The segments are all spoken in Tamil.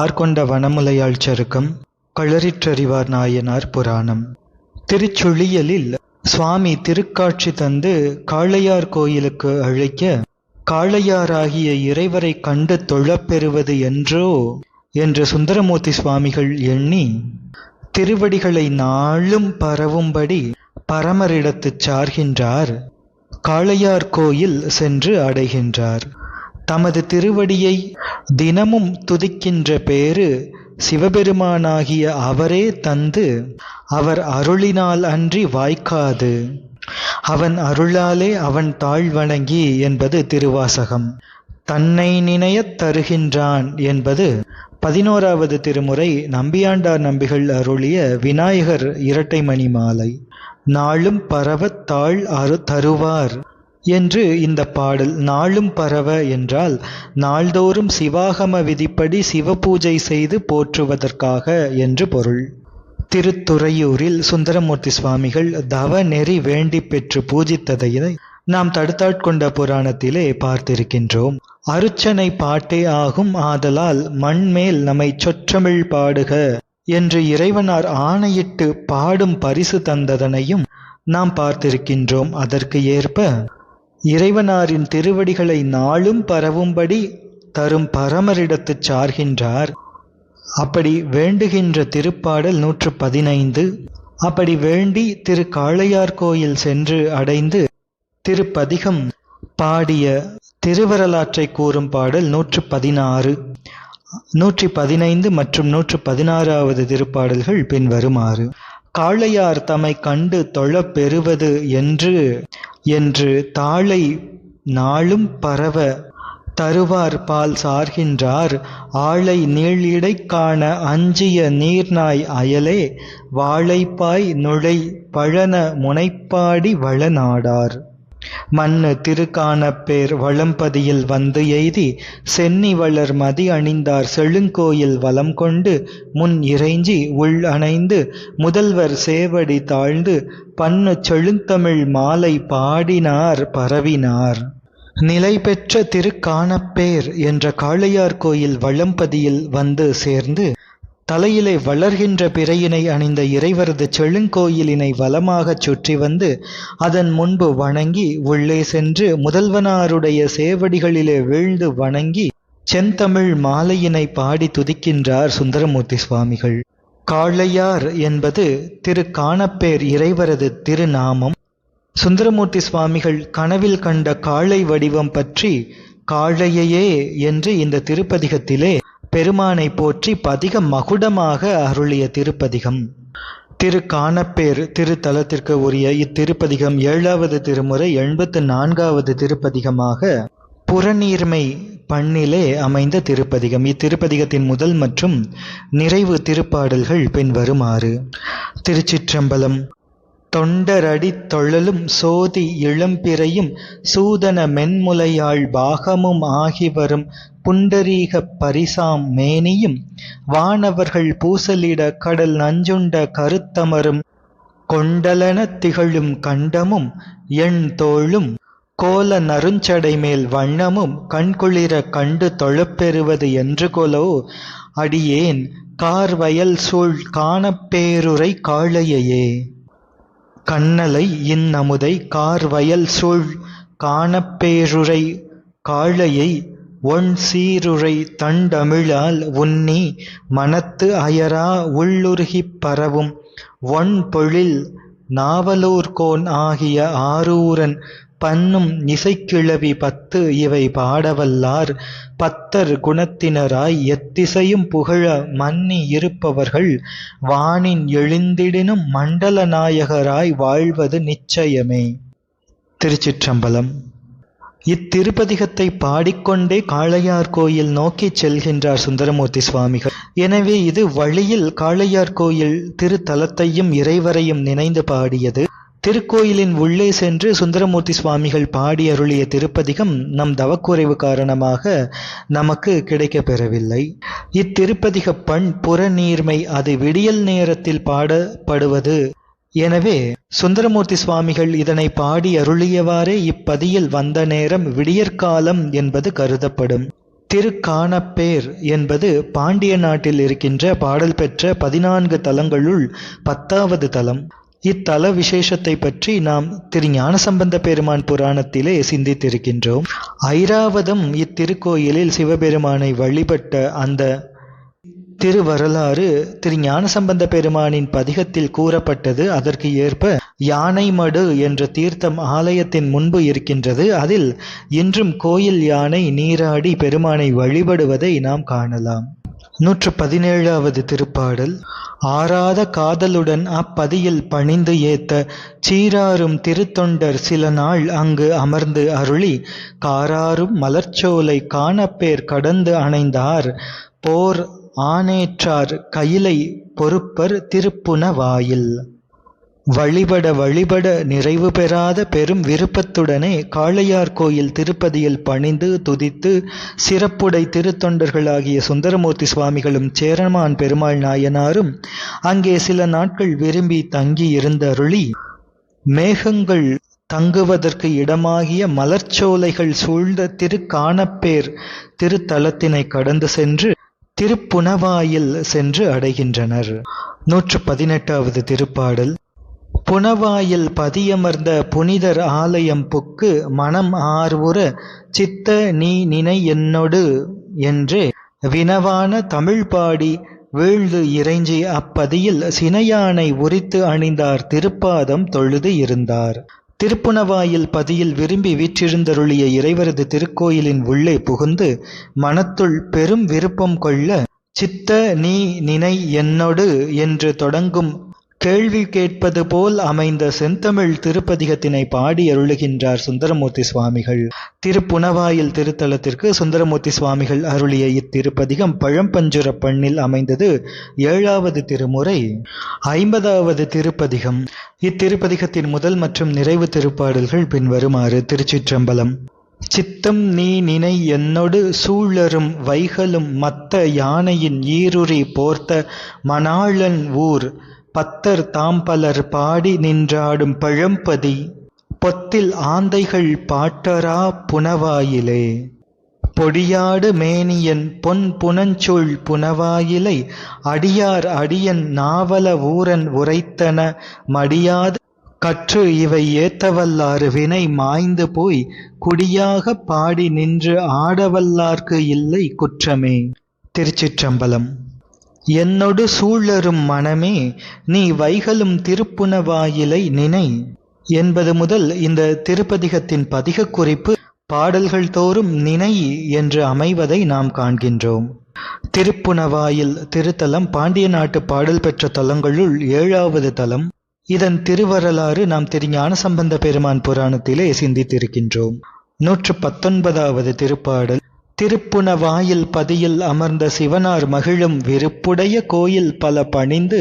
ஆர்கொண்ட வனமுலையாள் சருக்கம் களறிற்றறிவார் நாயனார் புராணம். திருச்சுழியலில் சுவாமி திருக்காட்சி தந்து காளையார் கோயிலுக்கு அழைக்க காளையாராகிய இறைவரை கண்டு தொழப்பெறுவது என்றோ என்று சுந்தரமூர்த்தி சுவாமிகள் எண்ணி திருவடிகளை நாளும் பரவும்படி பரமரிடத்துச் சார்கின்றார். காளையார் கோயில் சென்று அடைகின்றார். தமது திருவடியை தினமும் துதிக்கின்ற பேறு சிவபெருமானாகிய அவரே தந்து அவர் அருளினால் அன்றி வாய்க்காது. அவன் அருளாலே அவன் தாழ் வணங்கி என்பது திருவாசகம். தன்னை நினையத் தருகின்றான் என்பது பதினோராவது திருமுறை நம்பியாண்டார் நம்பிகள் அருளிய விநாயகர் இரட்டைமணி மாலை நாளும் பரவத் தாழ் அரு தருவார். என்று இந்த பாடல் நாளும் பரவ என்றால் நாள்தோறும் சிவாகம விதிப்படி சிவபூஜை செய்து போற்றுவதற்காக என்று பொருள். திருத்துறையூரில் சுந்தரமூர்த்தி சுவாமிகள் தவ நெறி வேண்டி பெற்று பூஜித்ததை நாம் தடுத்தாட்கொண்ட புராணத்திலே பார்த்திருக்கின்றோம். அருச்சனை பாட்டே ஆகும் ஆதலால் மண்மேல் நம்மை சொற்றமிழ் பாடுக என்று இறைவனார் ஆணையிட்டு பாடும் பரிசு தந்ததனையும் நாம் பார்த்திருக்கின்றோம். அதற்கு ஏற்ப இறைவனாரின் திருவடிகளை நாளும் பரவும்படி தரும் பரமரிடத்து சார்கின்றார். அப்படி வேண்டுகின்ற திருப்பாடல் நூற்று பதினைந்து அப்படி வேண்டி திரு காளையார் கோயில் சென்று அடைந்து திருப்பதிகம் பாடிய திருவரலாற்றை கூறும் பாடல் நூற்று பதினாறு நூற்றி பதினைந்து மற்றும் நூற்று பதினாறாவது திருப்பாடல்கள் பின்வருமாறு. காளையார் தம்மை கண்டு தொழப் பெறுவது என்று என்று தாளை நாளும் பரவ தருவார் பால் சார்கின்றார். ஆளை நீளிடை காண அஞ்சிய நீர்நாய் அயலே வாழைப்பாய் நுழை பழன முனைப்பாடி வளநாடார் மண்ணு திருக்கானப்பேர் வளம்பதியில் வந்து எய்தி சென்னி வளர் மதி அணிந்தார் செழுங்கோயில் வலம் கொண்டு முன் இறைஞ்சி உள் அணைந்து முதல்வர் சேவடி தாழ்ந்து பன்னு செழுந்தமிழ் மாலை பாடினார் பரவினார். நிலை பெற்ற திருக்கானப்பேர் என்ற காளையார் கோயில் வளம்பதியில் வந்து சேர்ந்து தலையிலே வளர்கின்ற பிறையினை அணிந்த இறைவரது செழுங்கோயிலினை வலமாகச் சுற்றி வந்து அதன் முன்பு வணங்கி உள்ளே சென்று முதல்வனாருடைய சேவடிகளிலே வீழ்ந்து வணங்கி செந்தமிழ் மாலையினை பாடி துதிக்கின்றார் சுந்தரமூர்த்தி சுவாமிகள். காளையார் என்பது திரு காணப்பேர் இறைவரது திருநாமம். சுந்தரமூர்த்தி சுவாமிகள் கனவில் கண்ட காளை வடிவம் பற்றி காளையையே என்று இந்த திருப்பதிகத்திலே பெருமானை போற்றி பதிக மகுடமாக அருளிய திருப்பதிகம். திரு காணப்பேர் திருத்தலத்திற்கு உரிய இத்திருப்பதிகம் ஏழாவது திருமுறை எண்பத்து நான்காவது திருப்பதிகமாக புறநீர்மை பண்ணிலே அமைந்த திருப்பதிகம். இத்திருப்பதிகத்தின் முதல் மற்றும் நிறைவு திருப்பாடல்கள் பின்வருமாறு. திருச்சிற்றம்பலம் தொண்டரடி தொழலும் சோதி இளம்பிறையும் சூதன மென்முலையாள் பாகமும் ஆகி வரும் புண்டரீக பரிசாம் மேனியும் வானவர்கள் பூசலிட கடல் நஞ்சுண்ட கருத்தமரும் கொண்டலன திகழும் கண்டமும் எண் தோளும் கோல நறுஞ்சடைமேல் வண்ணமும் கண்குளிர கண்டு தொழப்பெறுவது என்று கொலோ அடியேன் கார்வயல் சூழ் காணப்பேருரை காளையையே. கண்ணலை இந்நமுதை கார்வயல் சூழ் காணப்பேருரை காளையை ஒன் சீருரை தண்டமிழால் உன்னி மனத்து அயரா உள்ளுருகிப் பரவும். ஒண் பொழில் நாவலூர்கோன் ஆகிய ஆரூரன் பன்னும் இசைக்கிழவி பத்து இவை பாடவல்லார். பத்தர் குணத்தினராய் எத்திசையும் புகழ மன்னி இருப்பவர்கள். வானின் எழுந்திடினும் மண்டல நாயகராய் வாழ்வது நிச்சயமே. திருச்சிற்றம்பலம். இத்திருப்பதிகத்தை பாடிக்கொண்டே காளையார் கோயில் நோக்கிச் செல்கின்றார் சுந்தரமூர்த்தி சுவாமிகள். எனவே இது வழியில் காளையார் கோயில் திருத்தலத்தையும் இறைவரையும் நினைந்து பாடியது. திருக்கோயிலின் உள்ளே சென்று சுந்தரமூர்த்தி சுவாமிகள் பாடி அருளிய திருப்பதிகம் நம் தவக்குறைவு காரணமாக நமக்கு கிடைக்கப்பெறவில்லை இத்திருப்பதிக பண் புறநீர்மை அது விடியல் நேரத்தில் பாடப்படுவது. எனவே சுந்தரமூர்த்தி சுவாமிகள் இதனை பாடி அருளியவாறே இப்பதியில் வந்த நேரம் விடியற்காலம் என்பது கருதப்படும். திருக்கானப்பேர் என்பது பாண்டிய நாட்டில் இருக்கின்ற பாடல் பெற்ற பதினான்கு தலங்களுள் பத்தாவது தலம். இத்தல விசேஷத்தை பற்றி நாம் திருஞான சம்பந்த பெருமான் புராணத்திலே சிந்தித்திருக்கின்றோம். ஐராவதம் இத்திருக்கோயிலில் சிவபெருமானை வழிபட்ட அந்த திருவரலாறு திரு சம்பந்த பெருமானின் பதிகத்தில் கூறப்பட்டது. அதற்கு ஏற்ப யானைமடு என்ற தீர்த்தம் ஆலயத்தின் முன்பு இருக்கின்றது. அதில் இன்றும் கோயில் யானை நீராடி பெருமானை வழிபடுவதை நாம் காணலாம். நூற்று பதினேழாவது திருப்பாடல். ஆறாத காதலுடன் அப்பதியில் பணிந்து ஏத்த சீராரும் திருத்தொண்டர் சில நாள் அங்கு அமர்ந்து அருளி காராரும் மலர்ச்சோலை காணப்பேர் கடந்து அணைந்தார். போர் ஆனேற்றார் கயிலை பொறுப்பர் திருப்புனவாயில் வழிபட வழிபட நிறைவு பெறாத பெரும் விருப்பத்துடனே காளையார் கோயில் திருப்பதியில் பணிந்து துதித்து சிறப்புடை திருத்தொண்டர்களாகிய சுந்தரமூர்த்தி சுவாமிகளும் சேரமான் பெருமாள் நாயனாரும் அங்கே சில நாட்கள் விரும்பி தங்கி இருந்தருளி மேகங்கள் தங்குவதற்கு இடமாகிய மலர்ச்சோலைகள் சூழ்ந்த திருக்கானப்பேர் திருத்தலத்தினை கடந்து சென்று திருப்புனவாயில் சென்று அடைகின்றனர். நூற்று பதினெட்டாவது திருப்பாடல் புனவாயில் பதியமர்ந்த புனிதர் ஆலயம் புக்கு மனம் ஆர்வுற சித்த நீ நினை என்னொடு என்று. வினவான தமிழ் பாடி வீழ்ந்து இறைஞ்சி அப்பதியில் சினையானை உரித்து அணிந்தார் திருப்பாதம் தொழுது இருந்தார். திருப்புனவாயில் பதியில் விரும்பி வீற்றிருந்தருளிய இறைவரது திருக்கோயிலின் உள்ளே புகுந்து மனத்துள் பெரும் விருப்பம் கொள்ள சித்த நீ நினை என்னொடு என்று தொடங்கும் கேள்வி கேட்பது போல் அமைந்த செந்தமிழ் திருப்பதிகத்தினை பாடி அருளுகின்றார் சுந்தரமூர்த்தி சுவாமிகள். திருப்புனவாயில் திருத்தலத்திற்கு சுந்தரமூர்த்தி சுவாமிகள் அருளிய இத்திருப்பதிகம் பழம்பஞ்சுர பண்ணில் அமைந்தது ஏழாவது திருமுறை. ஐம்பதாவது திருப்பதிகம். இத்திருப்பதிகத்தின் முதல் மற்றும் நிறைவு திருப்பாடல்கள் பின்வருமாறு திருச்சிற்றம்பலம். சித்தம் நீ நினை என்னொடு சூழரும் வைகளும் மத்த யானையின் ஈருறி போர்த்த மணாளன் ஊர். பத்தர் தாம்பலர் பாடி நின்றாடும் பழம்பதி பொத்தில் ஆந்தைகள் பாட்டரா புனவாயிலே. பொடியாடு மேனியன் பொன் புனஞ்சொல் புனவாயிலை அடியார் அடியன் நாவல ஊரன் உரைத்தன மடியாது கற்று இவை ஏத்தவல்லாறு வினை மாய்ந்து போய் குடியாக பாடி நின்று ஆடவல்லார்க்கு இல்லை குற்றமே. திருச்சிற்றம்பலம். என்னொடு சூழரும் மனமே நீ வைகலும் திருப்புணவாயிலை நினை. என்பது முதல் இந்த திருப்பதிகத்தின் பதிக குறிப்பு பாடல்கள் தோறும் நினை என்று அமைவதை நாம் காண்கின்றோம். திருப்புணவாயில் திருத்தலம் பாண்டிய நாட்டு பாடல் பெற்ற தலங்களுள் ஏழாவது தலம். இதன் திருவரலாறு நாம் திருஞான சம்பந்த பெருமான் புராணத்திலே சிந்தித்திருக்கின்றோம். நூற்று பத்தொன்பதாவது திருப்பாடல். திருப்புனவாயில் பதியில் அமர்ந்த சிவனார் மகிழும் விருப்புடைய கோயில் பல பணிந்து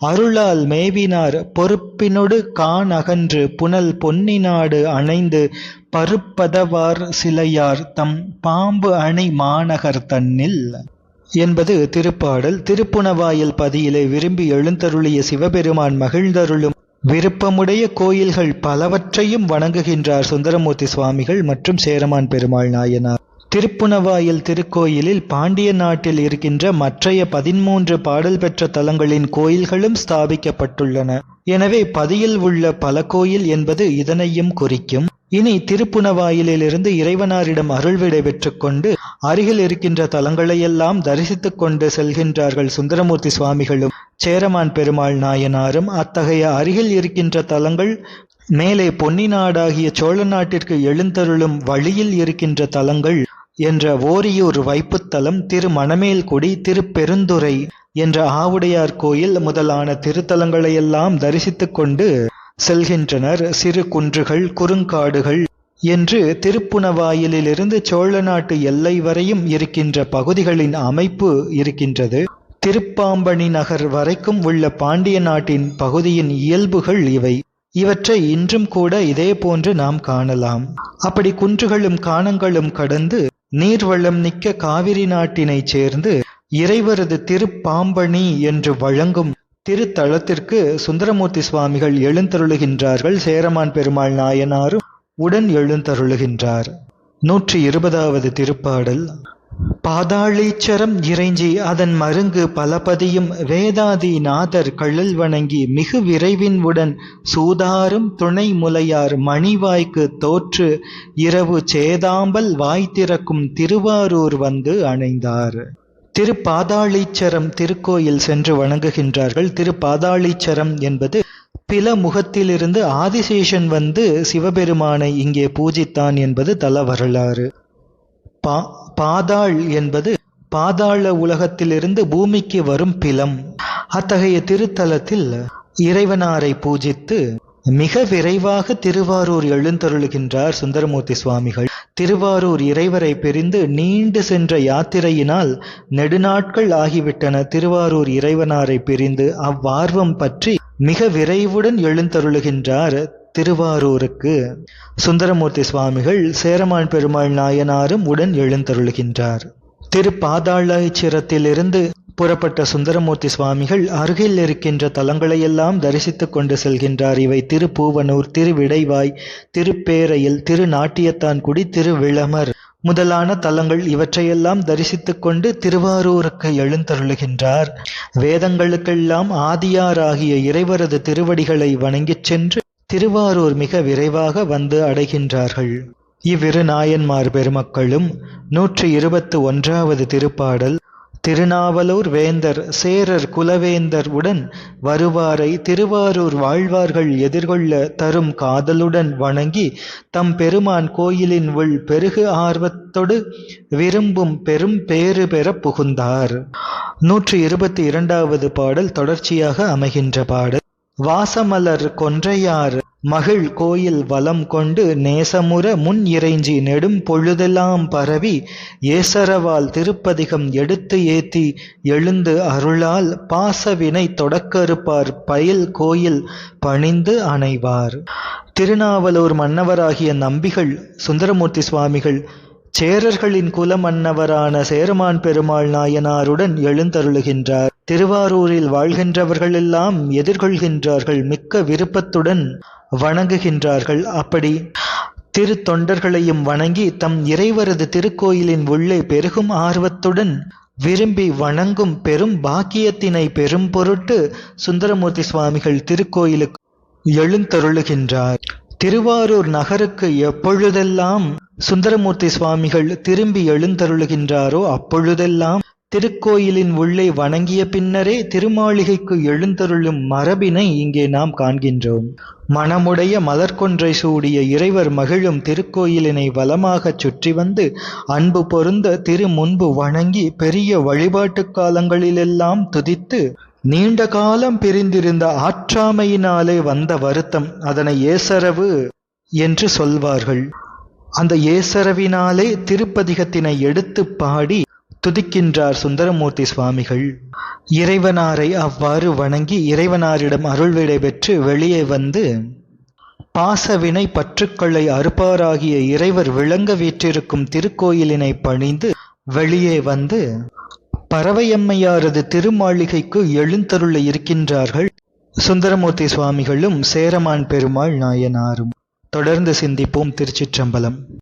அருளால் மேவினார் பொறுப்பினொடு கான் அகன்று புனல் பொன்னினாடு அணைந்து பருப்பதவார் சிலையார் தம் பாம்பு அணை மாநகர் தன்னில். என்பது திருப்பாடல். திருப்புணவாயில் பதியிலே விரும்பி எழுந்தருளிய சிவபெருமான் மகிழ்ந்தருளும் விருப்பமுடைய கோயில்கள் பலவற்றையும் வணங்குகின்றார் சுந்தரமூர்த்தி சுவாமிகள் மற்றும் சேரமான் பெருமாள் நாயனார். திருப்புனவாயில் திருக்கோயிலில் பாண்டிய நாட்டில் இருக்கின்ற மற்றைய பதிமூன்று பாடல் பெற்ற தலங்களின் கோயில்களும் ஸ்தாபிக்கப்பட்டுள்ளன. எனவே பதியில் உள்ள பல கோயில் என்பது இதனையும் குறிக்கும். இனி திருப்புனவாயிலிருந்து இறைவனாரிடம் அருள்விடை பெற்றுக்கொண்டு அருகில் இருக்கின்ற தலங்களையெல்லாம் தரிசித்துக் கொண்டு செல்கின்றார்கள் சுந்தரமூர்த்தி சுவாமிகளும். சேரமான் பெருமாள் நாயனாரும் அத்தகைய அருகில் இருக்கின்ற தலங்கள் மேலே பொன்னி நாடாகிய சோழ நாட்டிற்கு எழுந்தருளும் வழியில் இருக்கின்ற தலங்கள் என்ற ஓரியூர் வைப்புத்தலம் திரு மணமேல்குடி திருப்பெருந்துறை என்ற ஆவுடையார் கோயில் முதலான திருத்தலங்களையெல்லாம் தரிசித்துக் கொண்டு செல்கின்றனர். சிறு குன்றுகள் குறுங்காடுகள் என்று திருப்புனவாயிலிருந்து சோழ நாட்டு எல்லை வரையும் இருக்கின்ற பகுதிகளின் அமைப்பு இருக்கின்றது. திருப்பாம்பணி நகர் வரைக்கும் உள்ள பாண்டிய நாட்டின் பகுதியின் இயல்புகள் இவை. இவற்றை இன்றும் கூட இதே போன்று நாம் காணலாம். அப்படி குன்றுகளும் காணங்களும் கடந்து நீர்வளம் நிக்க காவிரி நாட்டினைச் சேர்ந்து இறைவரது திருப்பாம்பணி என்று வழங்கும் திருத்தலத்திற்கு சுந்தரமூர்த்தி சுவாமிகள் எழுந்தருளுகின்றார்கள். சேரமான் பெருமாள் நாயனாரும் உடன் எழுந்தருளுகின்றார். நூற்றி இருபதாவது திருப்பாடல். பாதாளீச்சரம் இறைஞ்சி அதன் மருங்கு பலபதியும் வேதாதி நாதர் கழல் வணங்கி மிகு விரைவின் உடன் சூதாரும் துணை முலையார் மணிவாய்க்கு தோற்று இரவு சேதாம்பல் வாய் திறக்கும் திருவாரூர் வந்து அணைந்தார். திருப்பாதாளீச்சரம் திருக்கோயில் சென்று வணங்குகின்றார்கள். திருப்பாதாளீச்சரம் என்பது பில முகத்திலிருந்து ஆதிசேஷன் வந்து சிவபெருமானை இங்கே பூஜித்தான் என்பது தல வரலாறு. பா பாதாள் என்பது பாதாள உலகத்திலிருந்து பூமிக்கு வரும் பிலம். அத்தகைய திருத்தலத்தில் இறைவனாரை பூஜித்து மிக விரைவாக திருவாரூர் எழுந்தருளுகின்றார் சுந்தரமூர்த்தி சுவாமிகள். திருவாரூர் இறைவரை பிரிந்து நீண்டு சென்ற யாத்திரையினால் நெடுநாட்கள் ஆகிவிட்டன. திருவாரூர் இறைவனாரை பிரிந்து அவ்வார்வம் பற்றி மிக விரைவுடன் எழுந்தருளுகின்றார் திருவாரூருக்கு சுந்தரமூர்த்தி சுவாமிகள் சேரமான் பெருமாள் நாயனாரும் உடன் எழுந்தருளுகின்றார். திருப்பாதாளச்சிரத்திலிருந்து புறப்பட்ட சுந்தரமூர்த்தி சுவாமிகள் அருகில் இருக்கின்ற தலங்களையெல்லாம் தரிசித்துக் கொண்டு செல்கின்றார். இவை திருப்பூவனூர் திருவிடைவாய் திருப்பேரையில் திருநாட்டியத்தான்குடி திருவிளமர் முதலான தலங்கள் இவற்றையெல்லாம் தரிசித்துக் கொண்டு திருவாரூருக்கு எழுந்தருளுகின்றார். வேதங்களுக்கெல்லாம் ஆதியாராகிய இறைவரது திருவடிகளை வணங்கிச் சென்று திருவாரூர் மிக விரைவாக வந்து அடைகின்றார்கள். இவ்விரு நாயன்மார் பெருமக்களும் நூற்றி இருபத்து ஒன்றாவது திருப்பாடல் திருநாவலூர் வேந்தர் சேரர் குலவேந்தர் உடன் வருவாரை திருவாரூர் வாழ்வார்கள் எதிர்கொள்ள தரும் காதலுடன் வணங்கி தம் பெருமான் கோயிலின் உள் பெருகு ஆர்வத்தோடு விரும்பும் பெரும் பேறு பெற புகுந்தார். நூற்றி இருபத்தி இரண்டாவது பாடல் தொடர்ச்சியாக அமைகின்ற பாடல் வாசமலர் கொன்றையார் மகிழ் கோயில் வலம் கொண்டு நேசமுற முன் இறைஞ்சி நெடும் பொழுதெல்லாம் பரவி ஏசரவால் திருப்பதிகம் எடுத்து ஏத்தி எழுந்து அருளால் பாசவினை தொடக்கறுப்பார் பயில் கோயில் பணிந்து அணைவார். திருநாவலூர் மன்னவராகிய நம்பிகள் சுந்தரமூர்த்தி சுவாமிகள் சேரர்களின் குல மன்னவரான சேரமான் பெருமாள் நாயனாருடன் எழுந்தருளுகின்றார். திருவாரூரில் வாழ்கின்றவர்களெல்லாம் எதிர்கொள்கின்றார்கள் மிக்க விருப்பத்துடன் வணங்குகின்றார்கள். அப்படி திரு தொண்டர்களையும் வணங்கி தம் இறைவரது திருக்கோயிலின் உள்ளே பெருகும் ஆர்வத்துடன் விரும்பி வணங்கும் பெரும் பாக்கியத்தினை பெரும் பொருட்டு சுந்தரமூர்த்தி சுவாமிகள் திருக்கோயிலுக்கு எழுந்தருளுகின்றார். திருவாரூர் நகருக்கு எப்பொழுதெல்லாம் சுந்தரமூர்த்தி சுவாமிகள் திரும்பி எழுந்தருளுகின்றாரோ அப்பொழுதெல்லாம் திருக்கோயிலின் உள்ளே வணங்கிய பின்னரே திருமாளிகைக்கு எழுந்தருளும் மரபினை இங்கே நாம் காண்கின்றோம். மணமுடைய மலர்கொன்றை சூடிய இறைவர் மகிழும் திருக்கோயிலினை வலமாகச் சுற்றி வந்து அன்பு பொருந்த திரு முன்பு வணங்கி பெரிய வழிபாட்டு காலங்களிலெல்லாம் துதித்து நீண்ட காலம் பிரிந்திருந்த ஆற்றாமையினாலே வந்த வருத்தம் அதனை ஏசரவு என்று சொல்வார்கள். அந்த ஏசரவினாலே திருப்பதிகத்தினை எடுத்து பாடி துதிக்கின்றார் சுந்தரமூர்த்தி சுவாமிகள். இறைவனாரை அவ்வாறு வணங்கி இறைவனாரிடம் அருள்விடை பெற்று வெளியே வந்து பாசவினை பற்றுக்களை அறுப்பாராகிய இறைவர் விளங்க வீற்றிருக்கும் திருக்கோயிலினை பணிந்து வெளியே வந்து பறவையம்மையாரது திருமாளிகைக்கு எழுந்தருள இருக்கின்றார்கள். சுந்தரமூர்த்தி சுவாமிகளும் சேரமான் பெருமாள் நாயனாரும். தொடர்ந்து சிந்திப்போம் திருச்சிற்றம்பலம்.